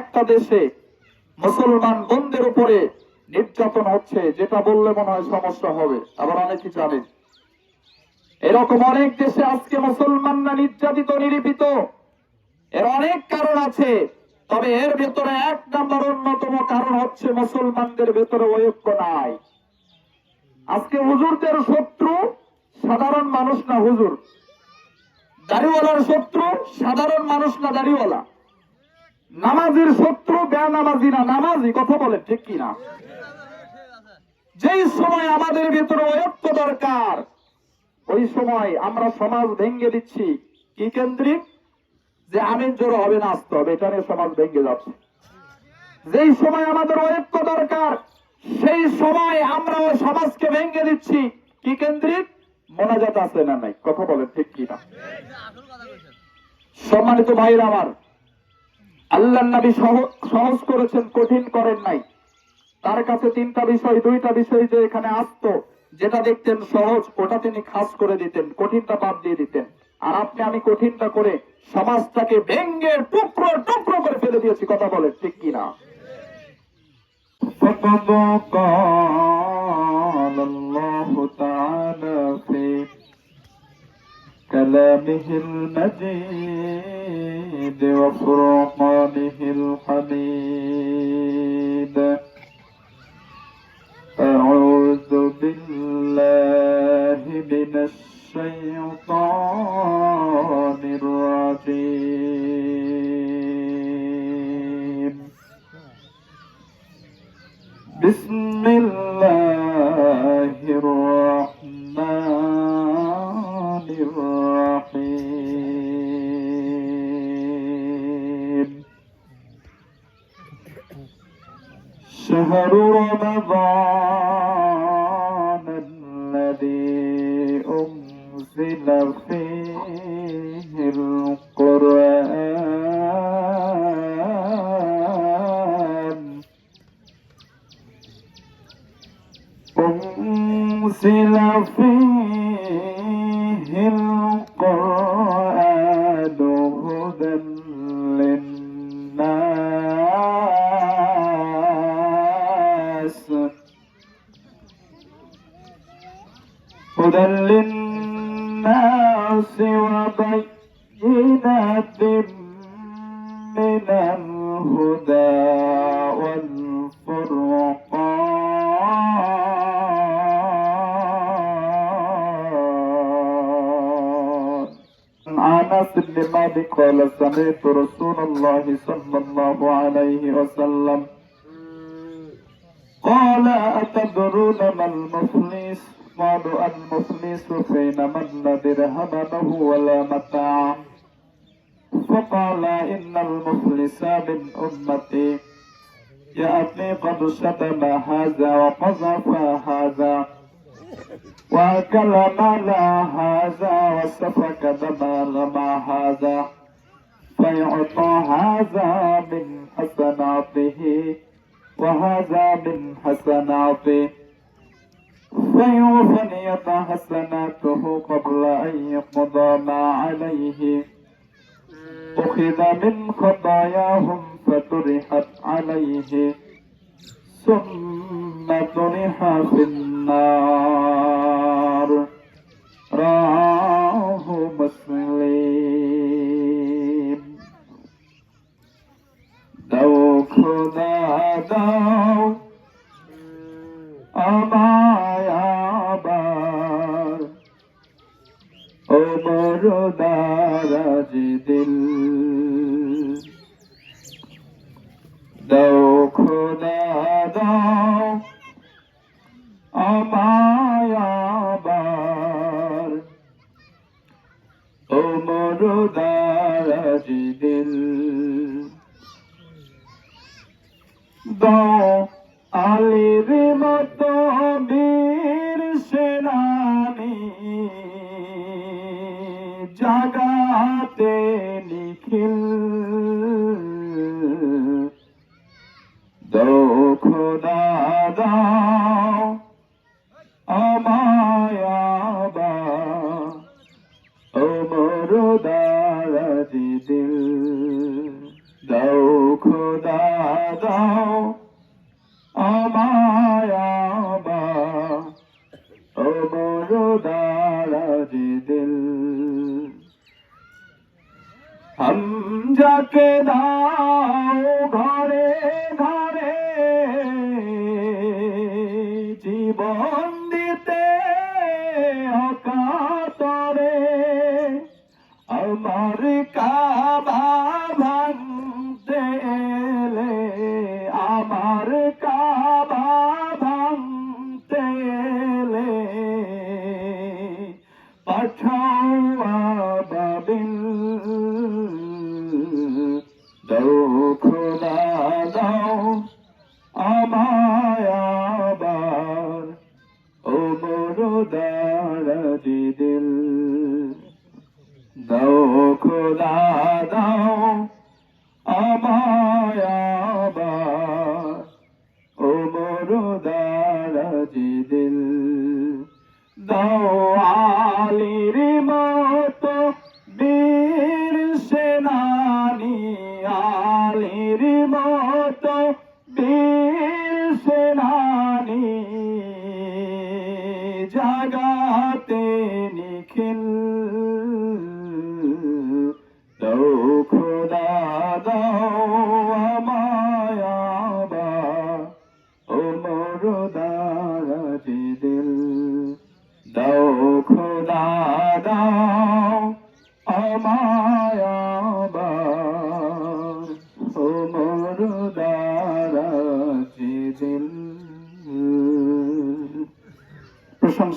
একটা দেশে মুসলমান বন্ধের উপরে নির্যাতন হচ্ছে, যেটা বললে মনে হয় সমস্যা হবে, আবার অনেকে জানেন এরকম অনেক দেশে আজকে মুসলমানরা নির্যাতিত, নিরীপিত। এর অনেক কারণ আছে, তবে এর ভেতরে এক নম্বর অন্যতম কারণ হচ্ছে মুসলমানদের ভেতরে ঐক্য নাই। আজকে হুজুরদের শত্রু সাধারণ মানুষ না হুজুর। দাড়িওয়ালার শত্রু সাধারণ মানুষ না দাড়িওয়ালা। নামাজির শত্রু, বেনামাজি না, নামাজি, কথা বলেন ঠিক কি না যেই সময় আমাদের ভেতরে ঐক্য দরকার, ওই সময় আমরা সমাজ ভেঙ্গে দিচ্ছি। কি কেন্দ্রিক? যে আমিন জোর হবে না, আসতে হবে, এটা নিয়ে সমাজ ভেঙ্গে যাচ্ছে। যেই সময় আমাদের ঐক্য দরকার, সেই সময় আমরা ওই সমাজকে ভেঙ্গে দিচ্ছি। কি কেন্দ্রিক? মোনাজাত আছে না নাই, কথা বলেন ঠিক কি না সম্মানিত ভাইরা আমার আল্লাহ নবী সহ- সহজ করেছেন কঠিন করেন নাই তার কাছে তিনটা বিষয় দুইটা বিষয় যে এখানে আসতো যেটা দেখতেন সহজ ওটা তিনি খাস করে দিতেন কঠিনটা বাদ দিয়ে দিতেন আর আপনি আমি কঠিনটা করে সমাজটাকে ভেঙ্গে টুকরো টুকরো করে ফেলে দিয়েছি কথা বলেন ঠিক কিনা فقد قال الله تعالى في كلامه المجيد وفرقانه الحميد. أعوذ بالله من الشيطان الرجيم. بسم الله الرحمن رمضان الذي أنزل فيه القرآن هدى للناس وبينات من الهدى والفرقان. عن بن مالك قال سمعت رسول الله صلى الله عليه وسلم. قال أتدرون ما المفلس؟ قالوا المفلس فين من لا درهم له ولا متاع. فقال إن المفلس من أمتي. يأتي قد شتم هذا وقذف هذا وأكل مال هذا وسفك دم مع هذا. فيعطى هذا من حسناته وهذا من حسناته. فيوفنيت حسناته قبل أن يقضى ما عليه. أخذ من خطاياهم فطرحت عليه. ثم طرح في النار. رواه নিখিল জীবন দারাজি দিল দওয়ালির মতো বীর সেনানি আলির মতো বীর সেনানি। জাগাতে নিখিল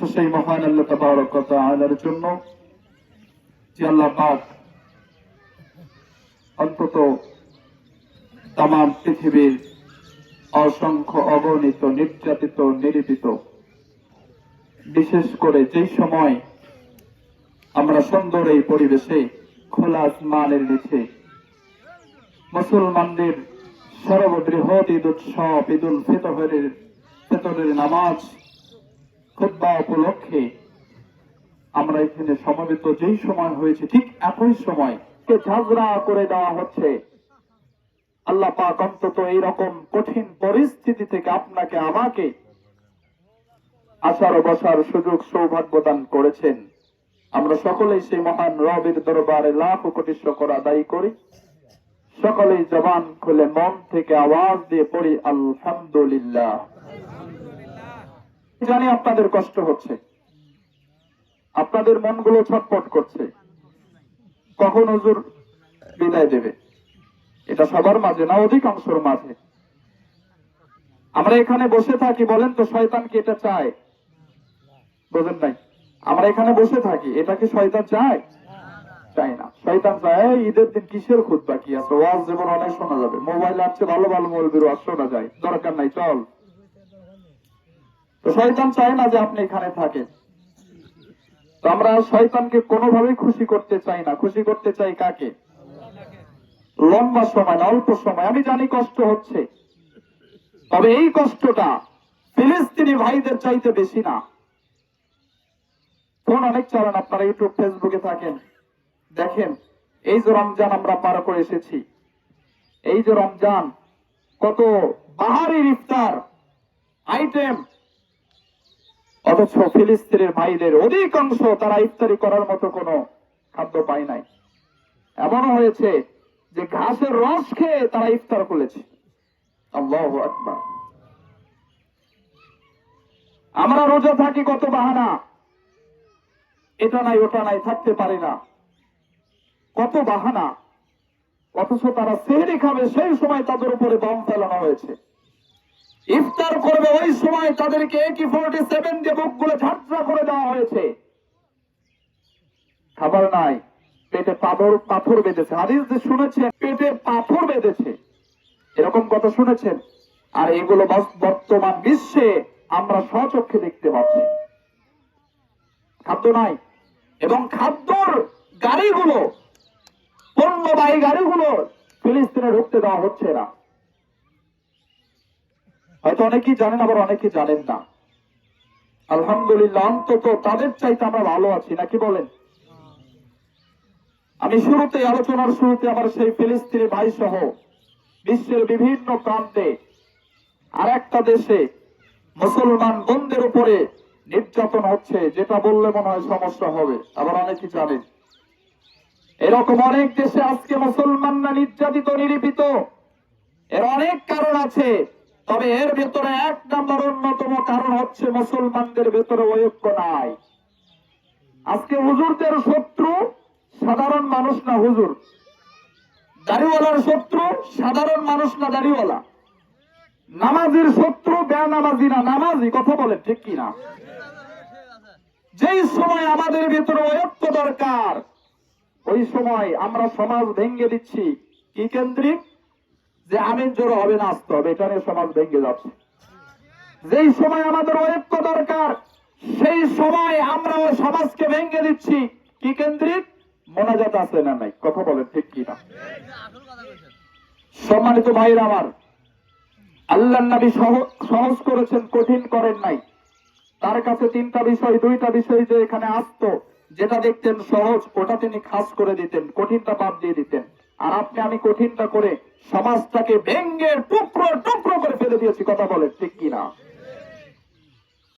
প্রশংসা সেই মহান আল্লাহ তাবারক ওয়া তাআলার জন্য। যে আল্লাহ পাক অন্তত তাম পৃথিবীর অসংখ্য অগণিত, নির্যাতিত, নিরীপিত, বিশেষ করে যেই সময় আমরা সুন্দর এই পরিবেশে খোলা আসমানের নিচে মুসলমানদের সর্ববৃহৎ ঈদ উৎসব, ঈদ উল ফিতরের ফিতরের নামাজ খুতবা উপলক্ষে আমরা এখানে সমবেত যেই সময় হয়েছে, ঠিক একই সময় কে ঝাঁঝরা করে দেওয়া হচ্ছে। আল্লাহ পাক অন্তত এইরকম কঠিন পরিস্থিতি থেকে আপনাকে, আমাকে আসার বসার সুযোগ, সৌভাগ্য দান করেছেন। আমরা সকলেই সেই মহান রবের দরবারে লাখ কোটি শকর আদায় করি। সকলেই জবান খুলে মন থেকে আওয়াজ দিয়ে পড়ি, আলহামদুলিল্লাহ। জানি আপনাদের কষ্ট হচ্ছে। আপনাদের মনগুলো ছটপট করছে। কখন হুজুর বিদায় দেবে? এটা সবার মাঝে না, অধিকাংশের মাঝে। আমরা এখানে বসে থাকি, বলেন তো শয়তান কি এটা চায়? বোঝেন নাই? আমরা এখানে বসে থাকি, এটা কি শয়তান চায়? চাই না। শয়তান চায় ঈদের দিন কিসের খুদ বাকি আছে? ওয়াজ যেমন অনেক শোনা যাবে। মোবাইল আসছে, ভালো ভালো মৌলবীর ওয়াজ শোনা যায়। দরকার নাই, চল। শয়তান চায় না যে আপনি এখানে থাকেন। তো আমরা শয়তানকে কোনোভাবেই খুশি করতে চাই না। খুশি করতে চাই কাকে? লম্বা সময় না, অল্প সময়। আমি জানি কষ্ট হচ্ছে। তবে এই কষ্টটা ফিলিস্তিনি ভাইদের চাইতে বেশি না। ফোন অনেক চালান আপনারা ইউটিউব, ফেসবুকে থাকেন। দেখেন, এই যে রমজান আমরা পার করে এসেছি। এই যে রমজান, কত বাহারি ইফতার আইটেম অথচ ফিলিস্তিনের ভাইদের অধিকাংশ তারা ইফতারি করার মতো কোনো খাদ্য পায় নাই। এমনও হয়েছে যে ঘাসের রস খেয়ে তারা ইফতার করেছে। আমরা রোজা থাকি কত বাহানা। এটা নাই, ওটা নাই, থাকতে পারি না। কত বাহানা। অথচ তারা সেহরি খাবে, সেই সময় তাদের উপরে বম ফেলানো হয়েছে। ইফতার করবে ওই সময় তাদেরকে একি ফোর্টি সেভেন দিয়ে বুকগুলো ঝাঁঝরা করে দেওয়া হয়েছে। খাবার নাই, পেটে পাথর পাথর বেঁধেছে। হাদিস যে শুনেছেন, পেটে পাথর বেঁধেছে। এরকম কথা শুনেছেন? আর এগুলো বর্তমান বিশ্বে আমরা স্বচক্ষে দেখতে পাচ্ছি। খাদ্য নাই। এবং খাদ্যর গাড়িগুলো, পণ্যবাহী গাড়িগুলো ফিলিস্তিনে ঢুকতে দেওয়া হচ্ছে না। হয়তো অনেকেই জানেন, আবার অনেকেই জানেন না। আলহামদুলিল্লাহ, অন্তত তাদের চাইতে আমরা ভালো আছি, নাকি বলেন? আমি শুরুতে আলোচনার শুরুতে আমার সেই ফিলিস্তিনি ভাই সহ বিশ্বের বিভিন্ন প্রান্তে আর একটা দেশে মুসলমান বন্ধের উপরে নির্যাতন হচ্ছে, যেটা বললে মনে হয় সমস্যা হবে, আবার অনেকে জানেন। এরকম অনেক দেশে আজকে মুসলমানরা নির্যাতিত, নিরীপিত। এর অনেক কারণ আছে। তবে এর ভেতরে এক নম্বর অন্যতম কারণ হচ্ছে মুসলমানদের ভেতরে ঐক্য নাই। আজকে হুজুরদের শত্রু সাধারণ মানুষ না হুজুর? দাড়িওয়ালার শত্রু সাধারণ মানুষ না দাড়িওয়ালা? নামাজির শত্রু বেনামাজি না নামাজি, কথা বলে ঠিক কি না যেই সময় আমাদের ভেতরে ঐক্য দরকার, ওই সময় আমরা সমাজ ভেঙ্গে দিচ্ছি। কি কেন্দ্রিক? যে আমিন জোর হবে না আসতে হবে এটা নিয়ে সমাজ ভেঙ্গে যাচ্ছে। যেই সময় আমাদের ঐক্য দরকার, সেই সময় আমরা ওই সমাজকে ভেঙ্গে দিচ্ছি। কি কেন্দ্রিক? মোনাজাত আছে না নাই? কথা বলেন, ঠিক কি না? সম্মানিত ভাইরা আমার আল্লাহ নবী সহজ করেছেন, কঠিন করেন নাই। তার কাছে তিনটা বিষয়, দুইটা বিষয় যে এখানে আসতো, যেটা দেখতেন সহজ, ওটা তিনি খাস করে দিতেন, কঠিনটা বাদ দিয়ে দিতেন। আর আপনি, আমি কঠিনটা করে সমাজটাকে ভেঙ্গে টুকরো টুকরো করে ফেলে দিয়েছি, কথা বলে ঠিক কিনা?